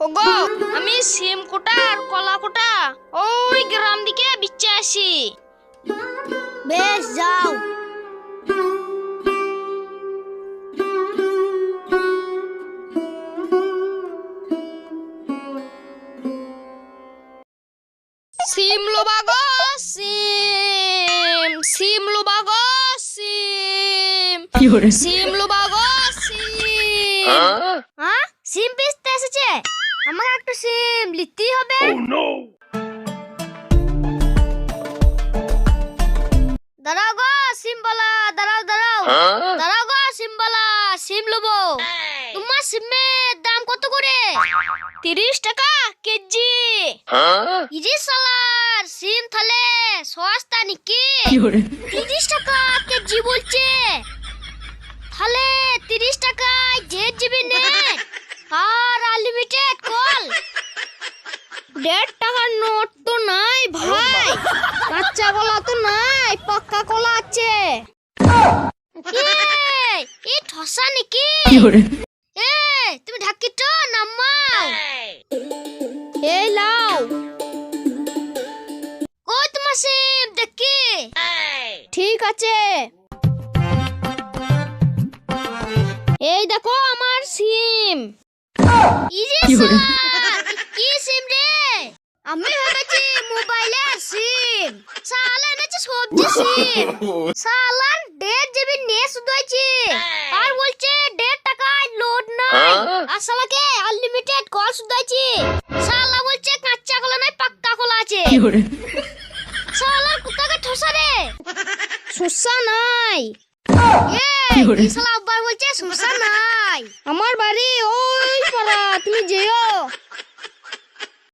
ওগো আমি সিম কোটা আর কলা কোটা ওই গ্রাম দিকে বিচ্ছে আসি। বেশ যাও। সিম লোবা গো সিম সিম লোবা গো সিম। সিম লোবা গো সিম। হ্যাঁ? সিম বেচতে এসেছে? আমাকে একটা সিম নিতেই হবে। দাঁড়াও গো সিম বলা দাঁড়াও দাঁড়াও। দাঁড়াও গো সিম বলা সিম লবো। তোমার সিমের দাম কত করে? তিরিশ টাকা কেজি। ইরি সালার সিম থালে সস্তা নাকি? তিরিশ টাকা কেজি বলছে। তাহলে তিরিশ টাকায় জেড জিবি নেট আর আনলিমিটেড কল দেড় টাকার নোট তো নাই ভাই। কাঁচা কলা তো নাই পাক্কা কলা আছে। এই ঠসা নাকি? এ তুমি ঢাকিটো নামাও এই লাও। কই তোমার সিম দেখি। ঠিক আছে। এই দেখো আমার সিম। কি সিম রে আমি ভেবেছি মোবাইলের সিম সালা এনেছে সবজি সিম সালার দেড় জিবি নেট শুধু আর বলছে দেড় টাকায় লোড নাই আর সালাকে আনলিমিটেড কল শুধু আছে সালা বলছে কাঁচা কলা নাই পাক্কা কলা আছে সালার কুত্তাকে ঠসা রে শসা নাই এই এই আব্বার বলছে সমস্যা নাই আমার বাড়ি পাড়া তুমি যেও